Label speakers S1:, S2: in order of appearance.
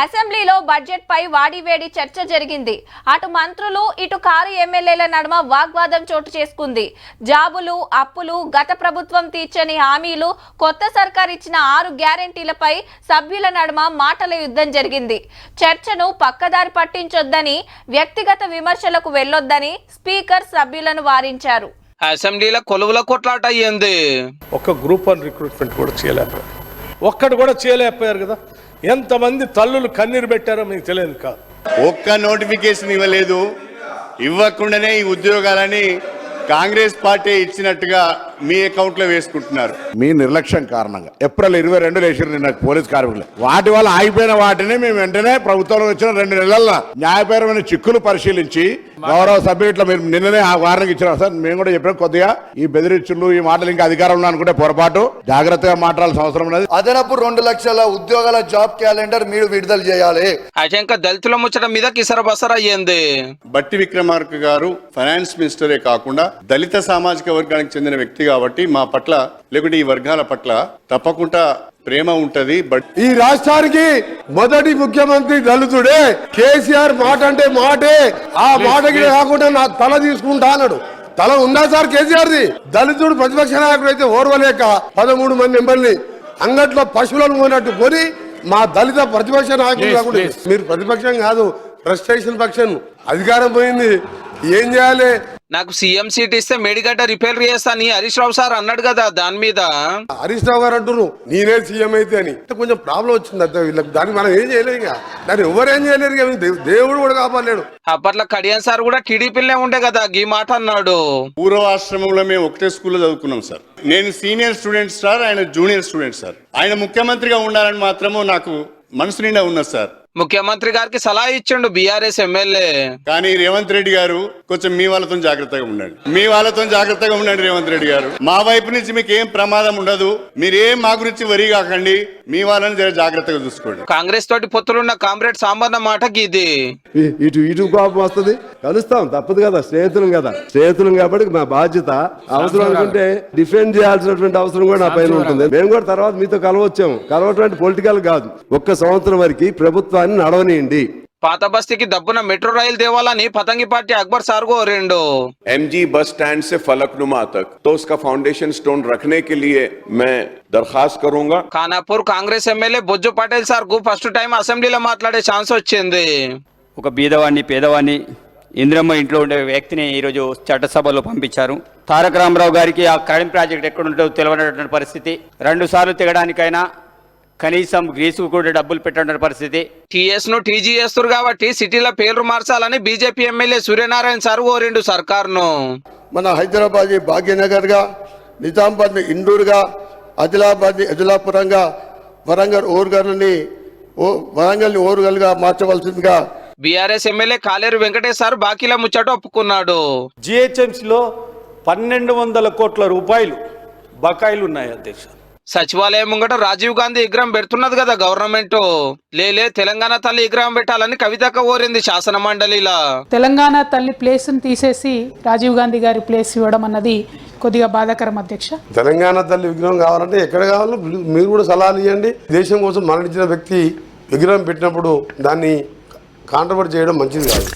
S1: అసెంబ్లీలో బడ్జెట్ పై వాడివేడి చర్చ జరిగింది. అటు మంత్రులు ఇటు కారు ఎమ్మెల్యేల నడుమ వాగ్వాదం చోటు చేసుకుంది. జాబులు అప్పులు గత ప్రభుత్వం తీర్చని హామీలు కొత్త సర్కార్ ఇచ్చిన ఆరు గ్యారెంటీలపై సభ్యుల నడుమ మాటల యుద్ధం జరిగింది. చర్చను పక్కదారి పట్టించొద్దని వ్యక్తిగత విమర్శలకు వెళ్ళొద్దని స్పీకర్ సభ్యులను వారించారు.
S2: అసెంబ్లీలో కొలువుల కొట్లాట అయ్యింది.
S3: ఒక్క గ్రూప్ వన్ రిక్రూట్మెంట్ కూడా చేయలేకపోయారు. ఒక్కడు కూడా చేయలేకపోయారు కదా. ఎంతమంది తల్లులు కన్నీరు పెట్టారో మీకు తెలియదు కాదు.
S4: ఒక్క నోటిఫికేషన్ ఇవ్వలేదు. ఇవ్వకుండానే ఈ ఉద్యోగాలని కాంగ్రెస్ పార్టీ ఇచ్చినట్టుగా మీ అకౌంట్లో వేసుకుంటున్నారు.
S5: మీ నిర్లక్ష్యం కారణంగా. ఏప్రిల్ ఇరవై రెండు వేసారు నిన్న పోలీస్ కార్మికులు. వాటి వల్ల ఆగిపోయిన వాటిని మేము వెంటనే ప్రభుత్వంలో వచ్చిన రెండు నెలల్లో న్యాయపరమైన చిక్కులు పరిశీలించి గౌరవ సభ్యులు మీరు నిన్ననే ఆ వార్నింగ్ ఇచ్చారు సార్. మేము కూడా చెప్పాం కొద్దిగా ఈ బెదిరించులు ఈ మాటలు ఇంకా అధికారంలో అనుకుంటే పొరపాటు. జాగ్రత్తగా మాట్లాడాల్సిన అవసరం ఉన్నది.
S6: అదనపు రెండు లక్షల ఉద్యోగాల జాబ్ క్యాలెండర్ మీరు విడుదల చేయాలి.
S2: అజంక దళితుల ముచ్చట మీద కిసర బసర అయ్యింది.
S4: బట్టి విక్రమార్క గారు ఫైనాన్స్ మినిస్టరే కాకుండా దళిత సామాజిక వర్గానికి చెందిన వ్యక్తి కాబట్టి మా పట్ల లేకుంటే ఈ వర్గాల పట్ల తప్పకుండా ప్రేమ ఉంటది బట్
S7: ఈ రాష్ట్రానికి మొదటి ముఖ్యమంత్రి దళితుడే. కేసీఆర్ మాట అంటే మాటే. ఆ మాటకి కాకుండా నా తల తీసుకుంటా అన్నాడు. తల ఉందా సార్ కేసీఆర్ ది దళితుడు ప్రతిపక్ష నాయకుడు అయితే ఓర్వలేక పదమూడు మంది ఎంపల్ని అంగట్లో పశువులను కొన్నట్టు కొని మా దళిత ప్రతిపక్ష నాయకుడు కాకుండా. మీరు ప్రతిపక్షం కాదు ఫ్రస్ట్రేషన్ పక్షం. అధికారం పోయింది. ఏం చేయాలి?
S2: నాకు సీఎం సీట్ ఇస్తే మేడిగడ్డ రిపేర్ చేస్తా అని హరీష్ రావు సార్ అన్నాడు కదా దాని మీద.
S7: హరీష్ రావు గారు అంటున్నారు నేనే సీఎం అయితే అని. కొంచెం ప్రాబ్లం వచ్చింది వీళ్ళకి దానికి మనం ఏం చేయలేము ఇక. దాన్ని ఎవరేం చేయలేరు దేవుడు కూడా కాపాడలేడు.
S2: అప్పట్లో కడియాన్ సార్ కూడా టీడీపీలే ఉండే కదా గీ మాట అన్నాడు.
S4: పూర్వాశ్రమంలో మేము ఒకటే స్కూల్లో చదువుకున్నాం సార్. నేను సీనియర్ స్టూడెంట్ సార్ ఆయన జూనియర్ స్టూడెంట్ సార్. ఆయన ముఖ్యమంత్రిగా ఉండాలని మాత్రము నాకు మనసు నిండా ఉన్నది సార్.
S2: ముఖ్యమంత్రి గారికి సలహా ఇచ్చిండు బీఆర్ఎస్ ఎమ్మెల్యే.
S4: కానీ రేవంత్ రెడ్డి గారు కొంచెం మీ వాళ్ళతో జాగ్రత్తగా ఉండండి. మీ వాళ్ళతో జాగ్రత్తగా ఉండండి రేవంత్ రెడ్డి గారు. మా వైపు నుంచి మీకు ఏం ప్రమాదం ఉండదు. మీరేం మా గురించి వరి కాకండి. మీ వాళ్ళని జర జాగ్రత్తగా చూసుకోండి.
S2: కాంగ్రెస్ తోటి పొత్తులున్న కామ్రేడ్ సాంబన్న మాటకి ఇది.
S8: ఇటు ఇటు కోపం వస్తుంది. కలుస్తాం తప్పదు కదా. స్నేహితులం కదా. స్నేహితులం కాబట్టి మా బాధ్యత. అవసరం అనుకుంటే డిఫెండ్ చేయాల్సినటువంటి అవసరం కూడా నా పైన ఉంటుంది. మేము కూడా తర్వాత మీతో కలవచ్చాము. కలవటువంటి పొలిటికల్ కాదు. ఒక్క సంవత్సరం వరకు ప్రభుత్వాన్ని నడవనియండి.
S2: పాత బస్తీకి దబ్బున మెట్రో రైలు తేవాలని పతంగి party Akbar sir కోరిండు
S9: MG bus stand से फलकनुमा तक तो उसका फाउंडेशन स्टोन रखने के लिए मैं दरखास्त करूंगा
S2: ఖానాపూర్ కాంగ్రెస్ ఎమ్మెల్యే బొజ్జు పటేల్ సార్ కు ఫస్ట్ టైం అసెంబ్లీలో మాట్లాడే ఛాన్స్ వచ్చింది
S10: ఒక బీదవాడిని పేదవాడిని ఇందిరమ్మ ఇంట్లో ఉండే వ్యక్తిని ఈరోజు చట్టసభలో పంపించారు తారక రామారావు గారికి ఆ కరెంట్ ప్రాజెక్ట్ ఎక్కడ ఉంటుందో తెలియనటువంటి పరిస్థితి రెండు సార్లు తెగడానికైనా కనీసం గ్రీసు కూడా డబ్బులు పెట్టడం పరిస్థితి.
S2: టీఎస్ను టీజీ చేస్తారు కాబట్టి సిటీలో పేర్లు మార్చాలని బీజేపీ ఎమ్మెల్యే సూర్యనారాయణ సార్ కోరిండు సర్కార్ను.
S7: మన హైదరాబాద్ భాగ్యనగర్గా నిజామాబాద్ ఇండూరుగా ఆదిలాబాద్ అదిలాపురంగా వరంగల్ ఓరుగల్ని ఓ వరంగల్ని ఓరుగల్గా మార్చవలసిందిగా
S2: BRS MLA Kaleru Venkatesh sir బాకీల ముచ్చట ఒప్పుకున్నాడు.
S3: జిహెచ్ఎంసీలో పన్నెండు వందల కోట్ల రూపాయలు బకాయిలు ఉన్నాయి అధ్యక్ష.
S2: సచివాలయం ముంగట రాజీవ్ గాంధీ విగ్రహం పెడుతున్నది కదా గవర్నమెంట్. లేలే తెలంగాణ తల్లి విగ్రహం పెట్టాలని కవితక్క కోరింది శాసన మండలిలా.
S11: తెలంగాణ తల్లి ప్లేస్ని తీసేసి రాజీవ్ గాంధీ గారి ప్లేస్ ఇవ్వడం అన్నది కొద్దిగా బాధాకరం అధ్యక్ష.
S7: తెలంగాణ తల్లి విగ్రహం కావాలంటే ఎక్కడ కావాలో మీరు కూడా సలహాలు ఇవ్వండి. దేశం కోసం మరణించిన వ్యక్తి విగ్రహం పెట్టినప్పుడు దాన్ని కాంట్రవర్ట్ చేయడం మంచిది కాదు.